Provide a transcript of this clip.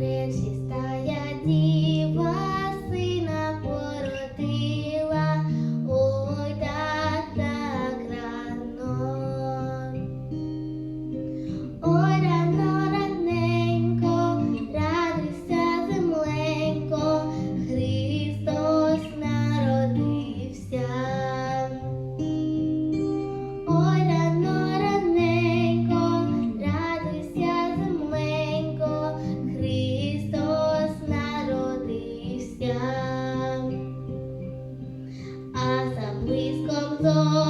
Пречистая діва the